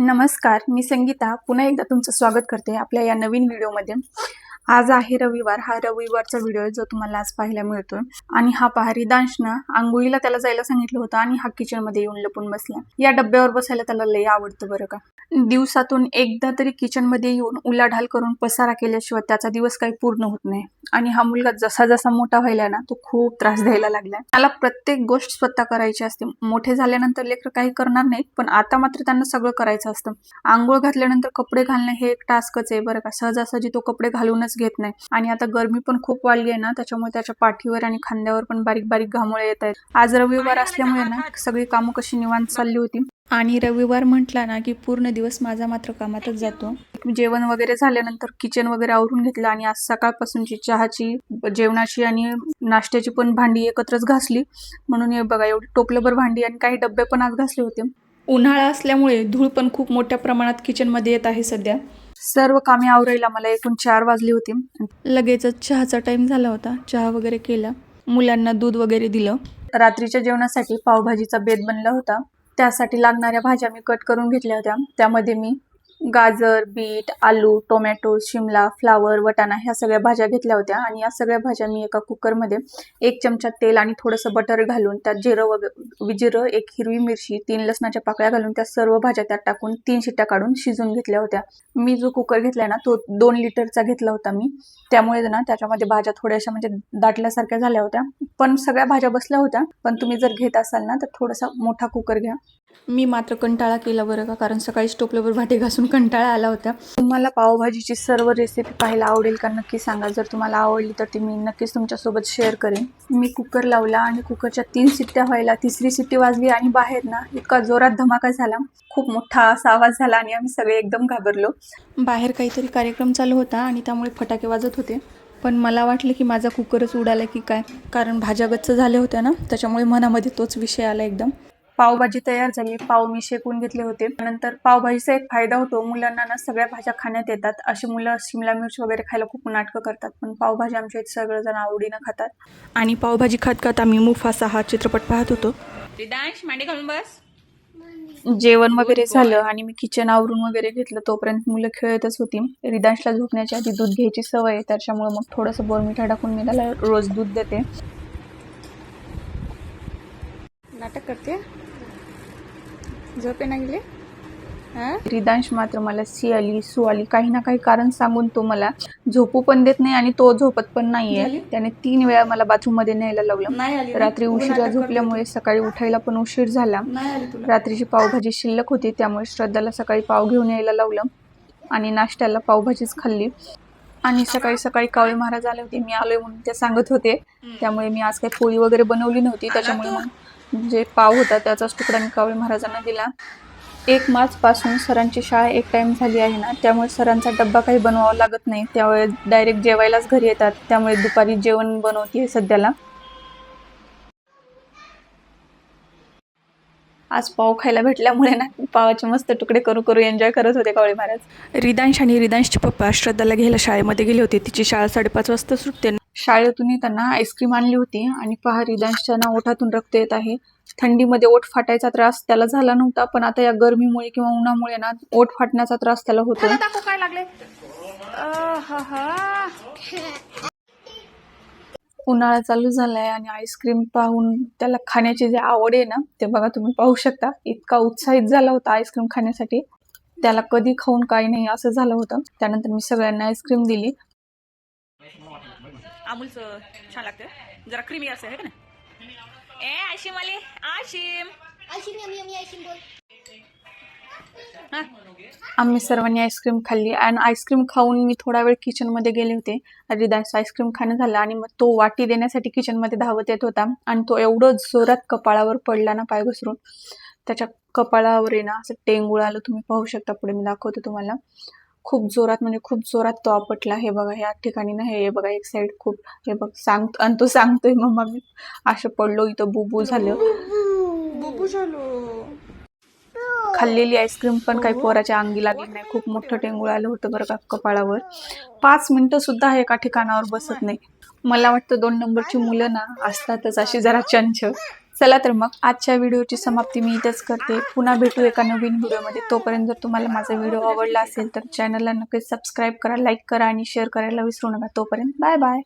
नमस्कार मी संगीता. पुन्हा एकदा तुमचं स्वागत करते आपल्या या नवीन व्हिडिओमध्ये. आज आहे रविवार. हा रविवारचा व्हिडिओ आहे जो तुम्हाला आज पाहायला मिळतोय आणि हा पहा रिदांशना आंघोळीला त्याला जायला सांगितलं होतं आणि हा किचनमध्ये येऊन लपून बसला. या डब्यावर बसायला त्याला लय आवडतं बरं का. दिवसातून एकदा तरी किचनमध्ये येऊन उलाढाल करून पसारा केल्याशिवाय त्याचा दिवस काही पूर्ण होत नाही. आणि हा मुलगा जसा जसा मोठा व्हायला ना तो खूप त्रास द्यायला लागलाय. त्याला प्रत्येक गोष्ट स्वतः करायची असते. मोठे झाल्यानंतर लेकर काही करणार नाहीत पण आता मात्र त्यांना सगळं करायचं असतं. आंघोळ घातल्यानंतर कपडे घालणे हे एक टास्कच आहे बरं का. सहजासहजी तो कपडे घालूनच घेत नाही. आणि आता गरमी पण खूप वाढली आहे ना त्याच्यामुळे त्याच्या पाठीवर आणि खांद्यावर पण बारीक बारीक घामोळे येत आहेत. आज रविवार असल्यामुळे ना सगळी कामं कशी निवांत चालली होती. आणि रविवार म्हटला ना की पूर्ण दिवस माझा मात्र कामातच जातो. जेवण वगैरे झाल्यानंतर किचन वगैरे आवरून घेतलं आणि आज सकाळपासूनची चहाची जेवणाची आणि नाश्त्याची पण भांडी एकत्रच घासली. म्हणून हे बघा एवढी टोपलभर भांडी आणि काही डबे पण आज घासले होते. उन्हाळा असल्यामुळे धूळ पण खूप मोठ्या प्रमाणात किचनमध्ये येत आहे सध्या. सर्व कामे आवरायला मला एकूण चार वाजली होती. लगेचच चहाचा टाइम झाला होता. चहा वगैरे केला. मुलांना दूध वगैरे दिलं. रात्रीच्या जेवणासाठी पावभाजीचा बेत बनला होता. त्यासाठी लागणाऱ्या भाज्या मी कट करून घेतल्या होत्या. त्यामध्ये मी गाजर बीट आलू टोमॅटो शिमला फ्लावर वटाणा ह्या सगळ्या भाज्या घेतल्या होत्या. आणि या सगळ्या भाज्या मी एका कुकरमध्ये एक चमचा तेल आणि थोडंसं बटर घालून त्यात जिरं वगैरे जिरं एक हिरवी मिरची तीन लसणाच्या पाकळ्या घालून त्या सर्व भाज्या त्यात टाकून तीन शिट्ट्या काढून शिजून घेतल्या होत्या. मी जो कुकर घेतलाय ना तो दोन लिटरचा घेतला होता मी. त्यामुळे ना त्याच्यामध्ये भाज्या थोड्याशा म्हणजे दाटल्यासारख्या झाल्या होत्या. पण सगळ्या भाज्या बसल्या होत्या. पण तुम्ही जर घेत असाल ना तर थोडासा मोठा कुकर घ्या. मी मात्र कंटाळा केला बरं का कारण सकाळीच टोपल्यावर भांडे घासून कंटाळा आला होता. तुम्हाला पावभाजीची सर्व रेसिपी पाहायला आवडेल का नक्की सांगा. जर तुम्हाला आवडली तर ती मी नक्कीच तुमच्यासोबत शेअर करेन. मी कुकर लावला आणि कुकरच्या तीन सिट्ट्या व्हायला तिसरी सिट्टी वाजली आणि बाहेर ना इतका जोरात धमाका झाला. खूप मोठा असा आवाज झाला आणि आम्ही सगळे एकदम घाबरलो. बाहेर काहीतरी कार्यक्रम चालू होता आणि त्यामुळे फटाके वाजत होते. पण मला वाटलं की माझा कुकरच उडाला की काय? कारण भाज्या गच्च झाल्या होत्या ना त्याच्यामुळे मनामध्ये तोच विषय आला एकदम. पावभाजी तयार झाली. पाव मी शेकून घेतले होते. नंतर पावभाजीचा एक फायदा होतो. मुलांना ना सगळ्या भाज्या खाण्यात येतात. अशी मुलं शिमला मिरची वगैरे खायला खूप नाटकं करतात. पण पावभाजी आमच्या इथे सगळेजण आवडीनं खातात. आणि पावभाजी खात खात आम्ही मुफासा हा चित्रपट पाहत होतो. रिदांश मांडी घालून बस. जेवण वगैरे झालं आणि मी किचन आवरून वगैरे घेतलं. तोपर्यंत मुलं खेळतच होती. रिदांशला झोपण्याच्या आधी दूध घ्यायची सवय आहे. त्याच्यामुळे मग थोडंसं बोरमिठा टाकून मी त्याला रोज दूध देते. नाटक करते? झोपे ना गेले? रिदांश मात्र मला सी आली सू आली काही ना काही कारण सांगून तो मला झोपू पण देत नाही आणि तो झोपत पण नाहीये. त्याने तीन वेळा मला बाथरूममध्ये न्यायला लावलं. रात्री उशिरा झोपल्यामुळे सकाळी उठायला पण उशीर झाला. रात्रीची पावभाजी शिल्लक होती त्यामुळे श्रद्धाला सकाळी पाव घेऊन यायला लावलं आणि नाश्त्याला पावभाजीच खाल्ली. आणि सकाळी सकाळी कावळे महाराज आले होते. मी आलोय म्हणून ते सांगत होते. त्यामुळे मी आज काही पोळी वगैरे बनवली नव्हती. त्याच्यामुळे मग जे पाव होता त्याचाच तुकडा मी कावळे महाराजांना दिला. एक मार्चपासून सरांची शाळा एक टाइम झाली आहे ना त्यामुळे सरांचा डब्बा काही बनवावा लागत नाही. त्यामुळे डायरेक्ट जेवायलाच घरी येतात. त्यामुळे दुपारी जेवण बनवते सध्याला. आज पाव खायला भेटल्यामुळे ना पावाचे मस्त तुकडे करू करू एन्जॉय करत होते कावळे महाराज. रिदांश आणि रिदांशचे पप्पा श्रद्धाला घ्यायला शाळेमध्ये गेले होते. तिची शाळा साडेपाच वाजता सुटते शाळेतून येताना आईस्क्रीम आणली होती आणि पहा रिदांशच्या ना ओठातून रक्त येत आहे. थंडीमध्ये ओठ फाटायचा त्रास त्याला झाला नव्हता पण आता या गरमीमुळे किंवा उन्हामुळे ना ओठ फाटण्याचा त्रास त्याला होतो दाखव काय लागले? उन्हाळा चालू झालाय आणि आईस्क्रीम पाहून त्याला खाण्याची जे आवड आहे ना ते बघा तुम्ही पाहू शकता. इतका उत्साहित झाला होता आईस्क्रीम खाण्यासाठी. त्याला कधी खाऊन काही नाही असं झालं होतं. त्यानंतर मी सगळ्यांना आईस्क्रीम दिली. अमूलचं छान लागतं. जरा क्रीमी असं आहे का ना ए आशिम आले आशिम. आयशिम यमी यमी आयशिम बोल. आम्ही सर्वांनी आईस्क्रीम खाल्ली आणि आईस्क्रीम खाऊन मी थोडा वेळ किचनमध्ये गेले होते. रिदास आईस्क्रीम खाणं झालं आणि मग तो वाटी देण्यासाठी किचनमध्ये धावत येत होता आणि तो एवढं जोरात कपाळावर पडला ना पाय घसरून. त्याच्या कपाळावर आहे ना असं टेंगुळ आलं. तुम्ही पाहू शकता पुढे मी दाखवते तुम्हाला. खूप जोरात म्हणजे खूप जोरात तो आपटला. हे बघा या ठिकाणी ना हे बघा एक साईड खूप हे बघ सांग आणि तो सांगतोय मम्मा मी असं पडलो इथं बुबू झालं. बुबू झालो. खाल्लेली आईस्क्रीम पण काही पोराच्या अंगी लागली नाही. खूप मोठं टेंगुळ आलं होतं बरं का कपाळावर. पाच मिनिटं सुद्धा एका ठिकाणावर बसत नाही. मला वाटतं दोन नंबरची मुलं ना असतातच अशी जरा चंचल. चला तर मग आजच्या व्हिडिओची समाप्ती मी इथेच करते. पुन्हा भेटू एका नवीन व्हिडिओमध्ये. तोपर्यंत जर तुम्हाला माझा व्हिडिओ आवडला असेल तर चॅनलला नक्कीच सबस्क्राईब करा लाईक करा आणि शेअर करायला विसरू नका. तोपर्यंत बाय बाय